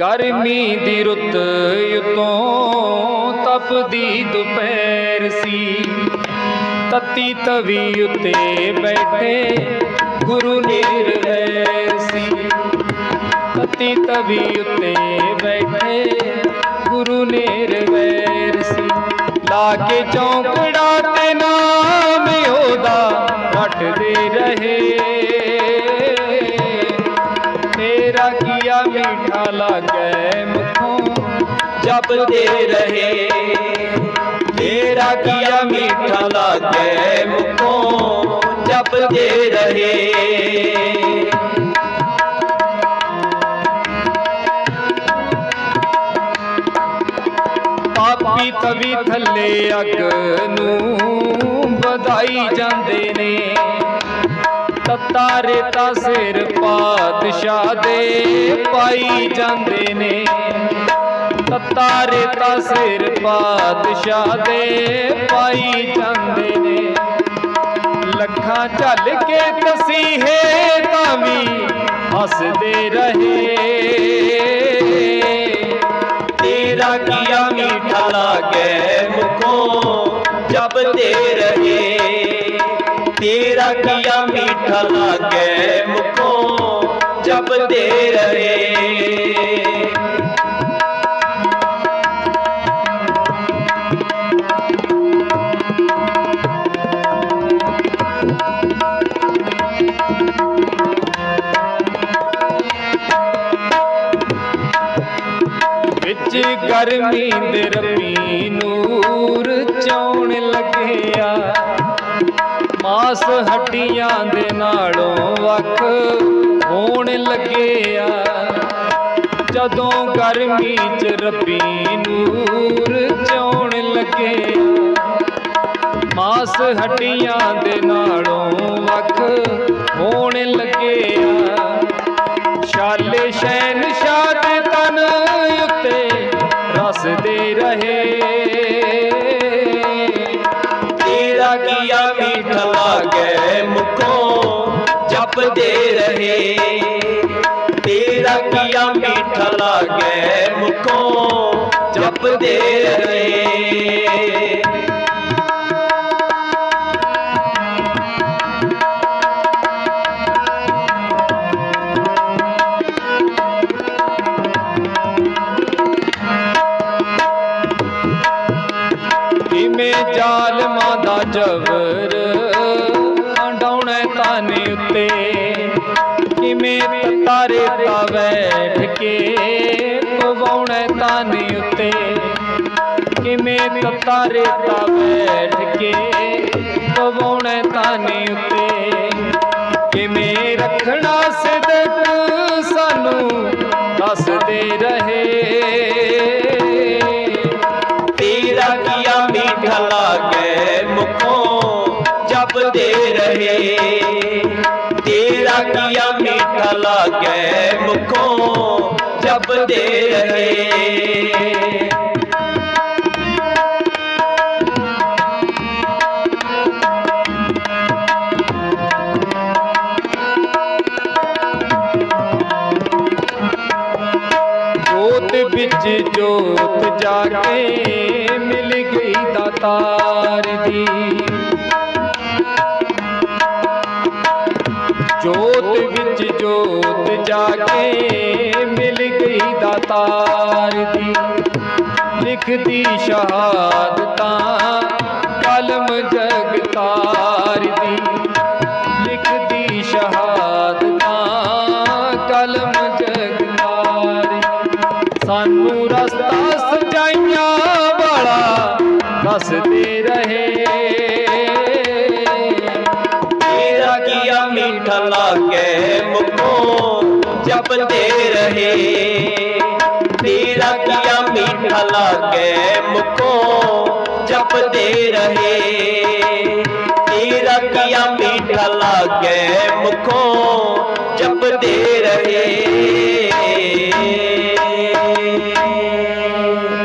ਗਰਮੀ ਦੀ ਰੁੱਤ ਉਤੋਂ ਤਪਦੀ ਦੁਪਹਿਰ ਸੀ। ਤਤੀ ਤਵੀ ਉਤੇ ਬੈਠੇ ਗੁਰੂ ਨਿਰਵੈਰ ਸੀ। ਤਤੀ ਤਵੀ ਉਤੇ ਬੈਠੇ ਗੁਰੂ ਨਿਰਵੈਰ ਸੀ। ਲਾ ਕੇ ਚੌਂਕੜਾ ਤੇ ਨਾ ਮੀਠਾ ਲਾਗੇ ਮੁਖੋਂ ਜਪਦੇ ਰਹੇ। ਤੇਰਾ ਕੀਆ ਮੀਠਾ ਲਾਗੇ ਮੁਖੋਂ ਜਪਦੇ ਰਹੇ। ਪਾਪੀ ਤਵੀ ਥੱਲੇ ਅੱਗ ਨੂੰ ਵਧਾਈ ਜਾਂਦੇ ਨੇ। ਤੱਤਾ ਰੇਤਾ ਸਿਰ ਪਾਤਸ਼ਾਹ ਦੇ ਪਾਈ ਜਾਂਦੇ ਨੇ। ਤੱਤਾ ਰੇਤਾ ਸਿਰ ਪਾਤਸ਼ਾਹ ਦੇ ਪਾਈ ਜਾਂਦੇ ਨੇ। ਲੱਖਾਂ ਝੱਲ ਕੇ ਤਸੀਹੇ ਤਾਂ ਵੀ ਹੱਸਦੇ ਰਹੇ। ਤੇਰਾ ਕੀਆ ਮੀਠਾ ਲਾਗੇ ਮੁਖੋਂ ਜਪਦੇ ਰਹੇ। ਤੇਰਾ ਕੀਆ ਮੀਠਾ ਲਾਗੇ ਮੁਖੋਂ ਜਪਦੇ ਰਹੇ ਵਿੱਚ ਗਰਮੀ ਦੇ ਰੱਬੀ ਨੂਰ ਚੌਣ ਲੱਗਿਆ। ਮਾਸ ਹੱਡੀਆਂ ਦੇ ਨਾਲੋਂ ਵੱਖ ਹੋਣ ਲੱਗਿਆ ਜਦੋਂ ਗਰਮੀ ਚ ਰੱਬੀ ਨੂਰ ਚੋਣ ਲੱਗਿਆ ਮਾਸ ਹੱਡੀਆਂ ਦੇ ਨਾਲੋਂ ਵੱਖ ਹੋਣ ਲੱਗਿਆ ਸ਼ਾਲੇ ਸ਼ੈਨ ਜਪਦੇ ਰਹੇ। ਤੇਰਾ ਕੀਆ ਮੀਠਾ ਲਾਗੇ ਮੁਖੋਂ ਜਪਦੇ ਰਹੇ। ਕਿਵੇਂ ਜ਼ਾਲਮਾਂ ਦਾ ਜ਼ਬਰ ਹੰਡਾਉਣਾ ਤਾਨੇ ਉੱਤੇ ਕਿਵੇਂ ਤਾਰੇ ਤਾ ਬੈਠ ਕੇ ਪਵਾਉਣਾ ਤਾਨੇ ਉੱਤੇ ਕਿਵੇਂ ਤਤਾਰੇ ਤਾ ਬੈਠ ਕੇ ਪਵਾਉਣਾ ਤਾਨੇ ਉੱਤੇ ਕਿਵੇਂ ਰੱਖਣਾ ਸਿਦਕ ਸਾਨੂੰ ਦੱਸਦੇ ਰਹੇ। ਤੇਰਾ ਕੀਆ ਮੀਠਾ ਲਾਗੇ ਮੁਖੋਂ ਜਪਦੇ ਰਹੇ। ਕੀਆ ਮੀਠਾ ਲਾਗੇ ਮੁਖੋਂ ਜਪਦੇ ਰਹੇ। ਜੋਤ ਵਿੱਚ ਜੋਤ ਜਾ ਕੇ ਮਿਲ ਗਈ ਦਾਤਾਰ ਦੀ। ਜਾ ਕੇ ਮਿਲ ਗਈ ਦਾਤਾਰ ਦੀ ਲਿਖਦੀ ਸ਼ਹਾਦਤਾਂ, ਕਲਮ ਜਗਤਾਰ ਦੀ ਲਿਖਦੀ ਸ਼ਹਾਦਤਾਂ, ਕਲਮ ਜਗਤਾਰ ਸਾਨੂੰ ਰਸਤਾ ਸਜਾਈਆਂ ਵਾਲਾ ਦੱਸਦੇ ਰਹੇ। ਤੇਰਾ ਕੀਆ ਮੀਠਾ ਲਾਗੇ ਮੁਖੋਂ ਜਪਦੇ ਰਹੇ। ਤੇਰਾ ਕੀਆ ਮੀਠਾ ਲਾਗੇ ਮੁਖੋਂ ਜਪਦੇ ਰਹੇ। ਤੇਰਾ ਕੀਆ ਮੀਠਾ ਲਾਗੇ ਮੁਖੋਂ ਜਪਦੇ ਰਹੇ।